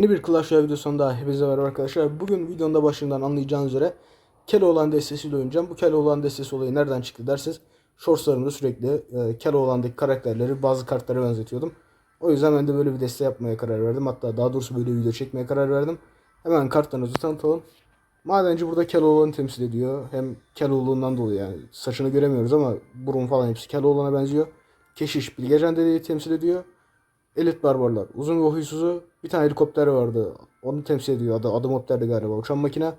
Yeni bir Clash Royale videosunda hepinize merhaba arkadaşlar. Bugün videonun da başından anlayacağınız üzere Keloğlan destesiyle oynayacağım. Bu Keloğlan destesi olayı nereden çıktı derseniz Shortslarımda sürekli e, Keloğlan'daki karakterleri bazı kartlara benzetiyordum. O yüzden ben de böyle bir deste yapmaya karar verdim. Hatta daha doğrusu böyle bir video çekmeye karar verdim. Hemen kartlarınızı tanıtalım. Madenci burada Keloğlan'ı temsil ediyor. Hem Keloğlan'dan dolayı yani saçını göremiyoruz ama burun falan hepsi Keloğlan'a benziyor. Keşiş Bilgecan dedeyi temsil ediyor. Elit Barbarlar. Uzun ve huysuzu bir tane helikopter vardı. Onu temsil ediyor. Adı adım opterdi galiba. Uçan makine.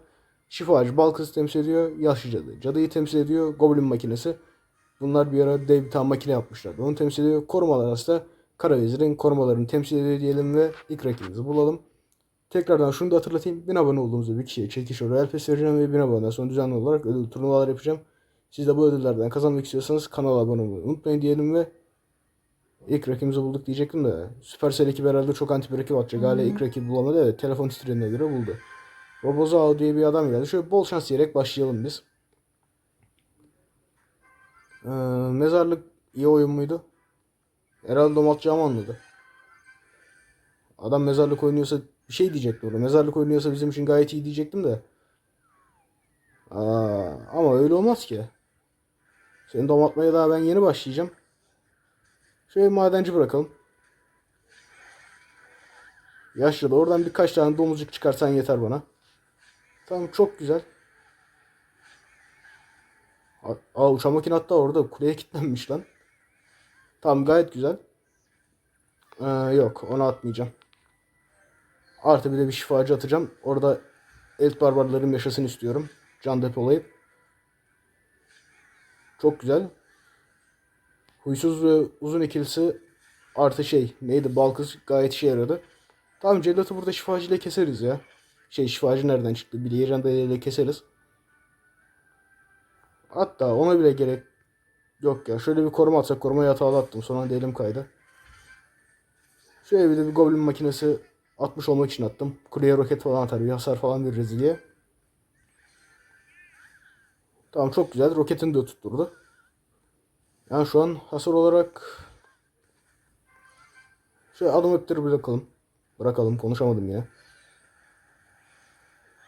Şifacı Balkız temsil ediyor. Yaşlı cadı. Cadıyı temsil ediyor. Goblin makinesi. Bunlar bir ara dev bir tane makine yapmışlar. Onu temsil ediyor. Korumalar aslında Kara Vezir'in korumalarını temsil ediyor diyelim ve ilk rakibimizi bulalım. Tekrardan şunu da hatırlatayım. 1000 abone olduğumuzda bir kişiye çekiş Royal Pass vereceğim ve 1000 aboneden sonra düzenli olarak ödül turnuvalar yapacağım. Siz de bu ödüllerden kazanmak istiyorsanız kanala abone olmayı unutmayın diyelim ve İlk rakibimizi bulduk diyecektim de Supercell ekibi herhalde çok anti bir rakip atacak. Hala ilk rakibi bulamadı evet telefon titreğine göre buldu. Robozao diye bir adam geldi. Şöyle bol şans diyerek başlayalım biz. Ee, mezarlık iyi oyun muydu? Herhalde domatçı anladı. Adam mezarlık oynuyorsa bir şey diyecekti orada. Mezarlık oynuyorsa bizim için gayet iyi diyecektim de. Aa, ama öyle olmaz ki. Seni domatmaya daha ben yeni başlayacağım. Şöyle madenci bırakalım. Yaşlı da oradan birkaç tane domuzcuk çıkarsan yeter bana. Tamam çok güzel. Aa, uçan makine hatta orada kuleye kilitlenmiş lan. Tamam gayet güzel. Ee, yok onu atmayacağım. Artı bir de bir şifacı atacağım. Orada elit barbarlarım yaşasın istiyorum. Can depolayıp. Çok güzel. Huysuz ve uzun ikilisi artı şey neydi Balkız gayet işe yaradı. Tamam cellatı burada şifacı ile keseriz ya. Şey şifacı nereden çıktı? Bilgecan ile keseriz. Hatta ona bile gerek yok ya. Şöyle bir koruma atsak korumayı hatalı attım. Sonra elim kaydı. Şöyle bir de bir goblin makinesi atmış olmak için attım. Kuleye roket falan atar bir hasar falan veririz diye. Tamam çok güzel. Roketini de tutturdu. Yani şu an hasar olarak şöyle adım öptürü bırakalım. Bırakalım konuşamadım ya.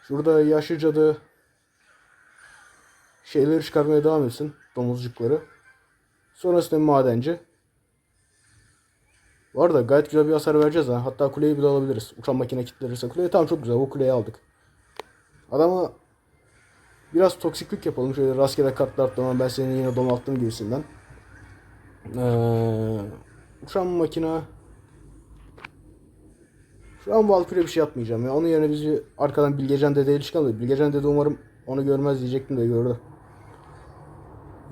Şurada yaşlı cadı şeyleri çıkarmaya devam etsin. Domuzcukları. Sonrasında madenci. Bu arada gayet güzel bir hasar vereceğiz ha. Hatta kuleyi bile alabiliriz. Uçan makine kilitlenirse kuleyi. Tamam çok güzel. O kuleyi aldık. Adama biraz toksiklik yapalım. Şöyle rastgele kartlar attım ben seni yine domalttım gibisinden. Ee, uçan makina şu an Valkyrie bir şey yapmayacağım ya. Onun yerine bizi arkadan Bilgecan Dede ilişki alıyor. Bilgecan Dede umarım onu görmez diyecektim de gördü.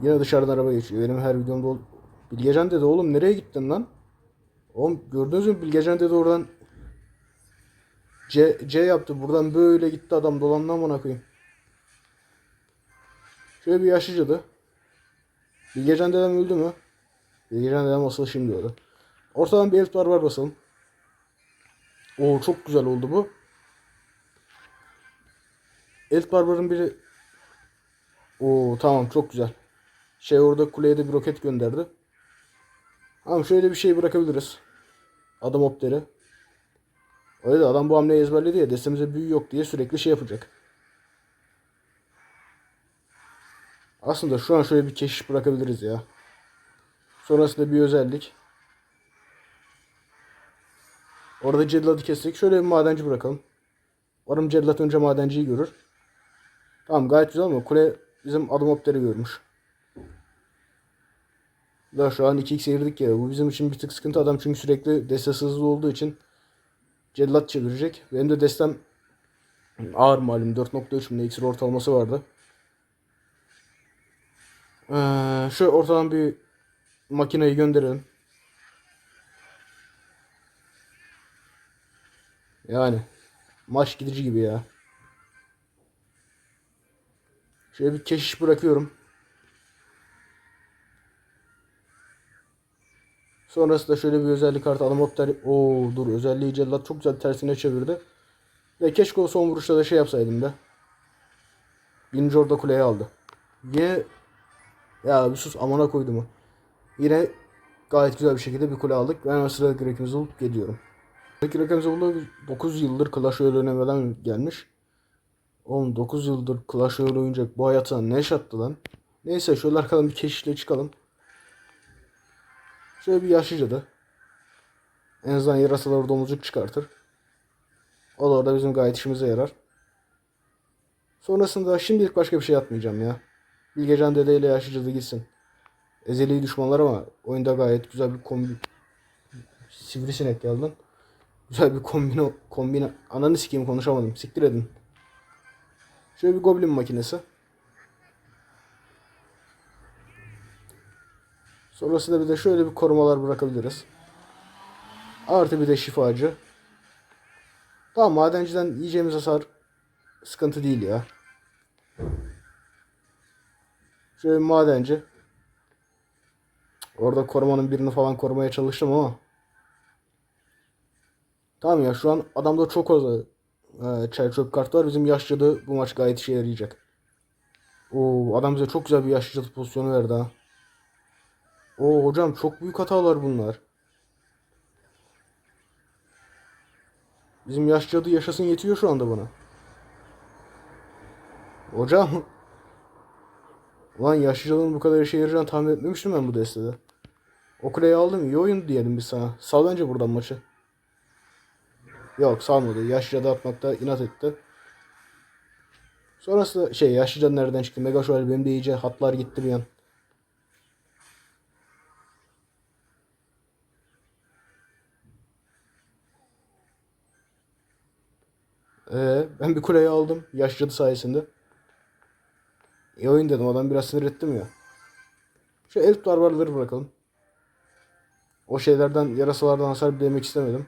Yine dışarıdan araba geçiyor. Benim her videomda ol... Bilgecan Dede oğlum nereye gittin lan? Oğlum gördünüz mü Bilgecan Dede oradan C, C yaptı. Buradan böyle gitti adam dolandı amına koyayım. Şöyle bir yaşlı cadı. Bilgecan dedem öldü mü? Bilgecan dedem asıl şimdi öldü. Ortadan bir elf barbar basalım. Oo çok güzel oldu bu. Elf barbarın biri Oo tamam çok güzel. Şey orada kuleye de bir roket gönderdi. Tamam şöyle bir şey bırakabiliriz. Adam opteri. Öyle de adam bu hamleyi ezberledi ya destemize büyü yok diye sürekli şey yapacak. Aslında şu an şöyle bir keşiş bırakabiliriz ya. Sonrasında bir özellik. Orada celladı kestik. Şöyle bir madenci bırakalım. Umarım cellat önce madenciyi görür. Tamam gayet güzel ama kule bizim adım opteri görmüş. Da şu an 2x girdik ya. Bu bizim için bir tık sıkıntı adam çünkü sürekli destesi hızlı olduğu için cellat çevirecek. Benim de destem ağır malum 4.3 mi iksir ortalaması vardı. Ee, şu ortadan bir makineyi gönderelim. Yani maç gidici gibi ya. Şöyle bir keşiş bırakıyorum. Sonrasında şöyle bir özellik kartı alım opter. Oo dur özelliği cellat çok güzel tersine çevirdi. Ve keşke o son vuruşta da şey yapsaydım da. Birinci orada kuleye aldı. Yine ya bir sus amana koydum o. Yine gayet güzel bir şekilde bir kule aldık. Ben o sırada rakibimizi bulup geliyorum. Rakamımıza buldu 9 yıldır Clash Royale oynamadan gelmiş. Oğlum 9 yıldır Clash Royale oynayacak bu hayata ne yaşattı lan? Neyse şöyle arkadan bir keşifle çıkalım. Şöyle bir yaşlı cadı. En azından yarasalar domuzcuk çıkartır. O da orada bizim gayet işimize yarar. Sonrasında şimdilik başka bir şey yapmayacağım ya. Bilgecan Dede ile yaşlı cadı gitsin. Ezeli düşmanlar ama oyunda gayet güzel bir kombi... Sivrisinek geldi lan. Güzel bir kombino... Kombine... Ananı sikeyim konuşamadım. Siktir edin. Şöyle bir goblin makinesi. Sonrasında bir de şöyle bir korumalar bırakabiliriz. Artı bir de şifacı. Tamam madenciden yiyeceğimiz hasar sıkıntı değil ya. Şöyle bir madenci. Orada korumanın birini falan korumaya çalıştım ama. Tamam ya şu an adamda çok fazla e, çay çöp kart var. Bizim yaşlıda bu maç gayet işe yarayacak. Oo adam bize çok güzel bir yaşlı pozisyonu verdi ha. Oo hocam çok büyük hatalar bunlar. Bizim yaş cadı yaşasın yetiyor şu anda bana. Hocam. Ulan yaşlı cadının bu kadar işe yarayacağını tahmin etmemiştim ben bu destede. O kuleyi aldım iyi oyun diyelim biz sana. Sal bence buradan maçı. Yok salmadı. Yaşlı cadı atmakta inat etti. Sonrasında şey yaşlı cadı nereden çıktı? Mega Shovel benim de iyice hatlar gitti bir an. Ee, ben bir kuleyi aldım. Yaşlı cadı sayesinde. İyi oyun dedim. Adam biraz sinir ettim ya. Şu elf barbarları bırakalım. O şeylerden, yarasalardan hasar bile yemek istemedim.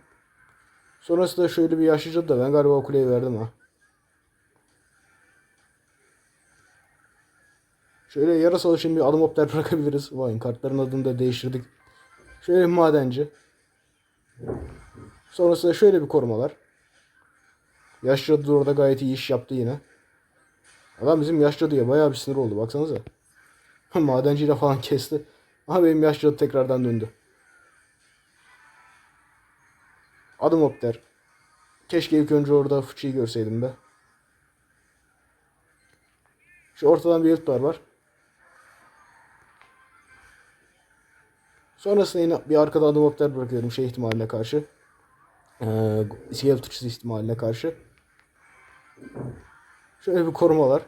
Sonrasında şöyle bir yaşlı cadı da ben galiba o kuleyi verdim ha. Şöyle yarasalı şimdi bir adım opter bırakabiliriz. Vay kartların adını da değiştirdik. Şöyle bir madenci. Sonrasında şöyle bir korumalar. Yaşlı da orada gayet iyi iş yaptı yine. Adam bizim yaşlı cadıya bayağı bir sinir oldu baksanıza. Madenciyle falan kesti. Ama benim yaşlı tekrardan döndü. Adım opter. Keşke ilk önce orada fıçıyı görseydim be. Şu ortadan bir yırtlar var. Sonrasında yine bir arkada adım opter bırakıyorum şey ihtimaline karşı. Ee, iskelet uçusu ihtimaline karşı. Şöyle bir korumalar.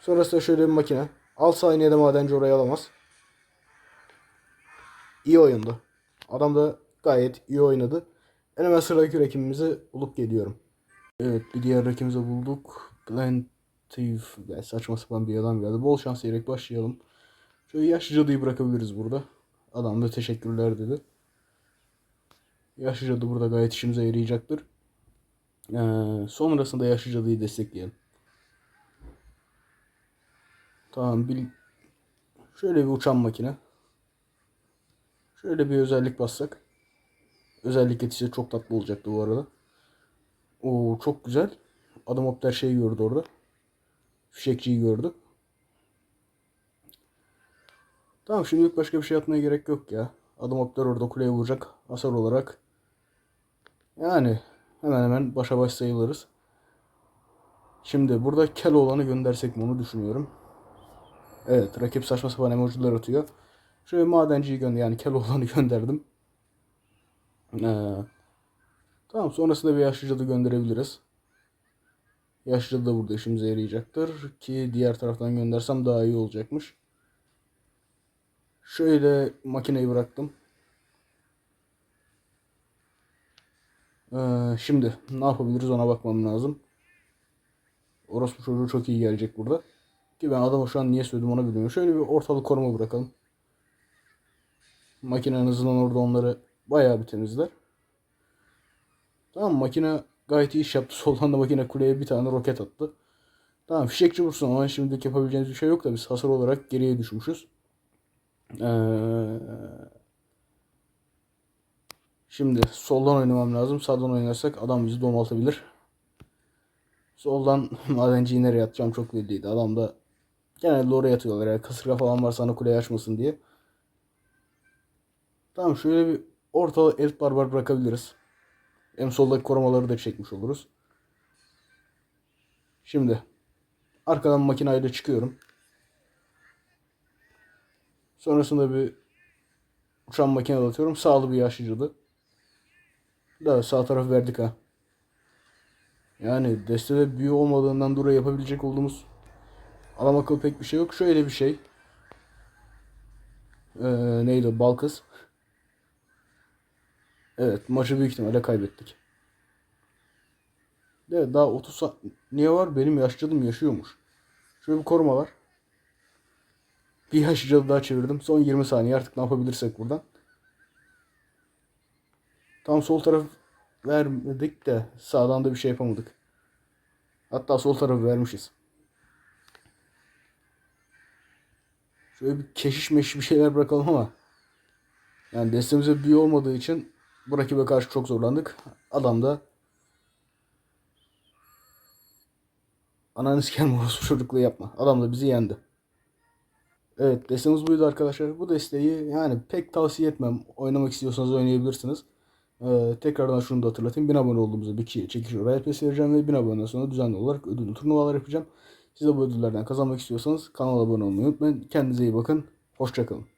Sonrasında şöyle bir makine. Al saniyede madenci orayı alamaz. İyi oyundu. Adam da gayet iyi oynadı. En hemen sıradaki rakibimizi bulup geliyorum. Evet bir diğer rakibimizi bulduk. Plantive. Yani saçma sapan bir adam geldi. Bol şans diyerek başlayalım. Şöyle yaşlı cadıyı bırakabiliriz burada. Adam da teşekkürler dedi. Yaşlı cadı burada gayet işimize yarayacaktır. Ee, sonrasında yaşlı cadıyı destekleyelim. Tamam bil şöyle bir uçan makine. Şöyle bir özellik bassak. Özellik yetişse çok tatlı olacaktı bu arada. Oo çok güzel. Adam opter şeyi gördü orada. Fişekçiyi gördü. Tamam şimdilik başka bir şey yapmaya gerek yok ya. Adam opter orada kuleye vuracak hasar olarak. Yani hemen hemen başa baş sayılırız. Şimdi burada kel olanı göndersek mi onu düşünüyorum. Evet rakip saçma sapan emojiler atıyor. Şöyle madenciyi gönder yani kel olanı gönderdim. Ee, tamam sonrasında bir yaşlı cadı gönderebiliriz. Yaşlı cadı da burada işimize yarayacaktır. Ki diğer taraftan göndersem daha iyi olacakmış. Şöyle makineyi bıraktım. Ee, şimdi ne yapabiliriz ona bakmam lazım. Orospu çocuğu çok iyi gelecek burada. Ki ben adamı şu an niye söyledim onu bilmiyorum. Şöyle bir ortalık koruma bırakalım. Makinenin hızından orada onları bayağı bir temizler. Tamam makine gayet iyi iş yaptı. Soldan da makine kuleye bir tane roket attı. Tamam fişekçi vursun ama şimdilik yapabileceğimiz bir şey yok da biz hasar olarak geriye düşmüşüz. Ee, şimdi soldan oynamam lazım. Sağdan oynarsak adam bizi domaltabilir. Soldan madenciyi nereye atacağım çok belliydi. Adam da genelde oraya atıyorlar. Yani kasırga falan varsa ana kuleyi açmasın diye. Tamam şöyle bir orta elf barbar bırakabiliriz. Hem soldaki korumaları da çekmiş oluruz. Şimdi arkadan makinayla çıkıyorum. Sonrasında bir uçan makine atıyorum. Sağlı bir yaşlıcılı. Da sağ taraf verdik ha. Yani destede büyü olmadığından dolayı yapabilecek olduğumuz adam akıllı pek bir şey yok. Şöyle bir şey. Ee, neydi? Balkız. Evet maçı büyük ihtimalle kaybettik. Evet daha 30 sa- Niye var? Benim yaşlılığım yaşıyormuş. Şöyle bir koruma var. Bir yaşlıcalı daha çevirdim. Son 20 saniye artık ne yapabilirsek buradan. Tam sol taraf vermedik de sağdan da bir şey yapamadık. Hatta sol tarafı vermişiz. Şöyle bir keşiş meşiş bir şeyler bırakalım ama yani destemize büyü olmadığı için bu rakibe karşı çok zorlandık. Adam da ananı siker orospu çocukluğu yapma. Adam da bizi yendi. Evet destemiz buydu arkadaşlar. Bu desteği yani pek tavsiye etmem. Oynamak istiyorsanız oynayabilirsiniz. Ee, tekrardan şunu da hatırlatayım. 1000 abone olduğumuzda bir çekiş Royal Pass vereceğim ve 1000 aboneden sonra düzenli olarak ödüllü turnuvalar yapacağım. Siz de bu ödüllerden kazanmak istiyorsanız kanala abone olmayı unutmayın. Kendinize iyi bakın. Hoşçakalın.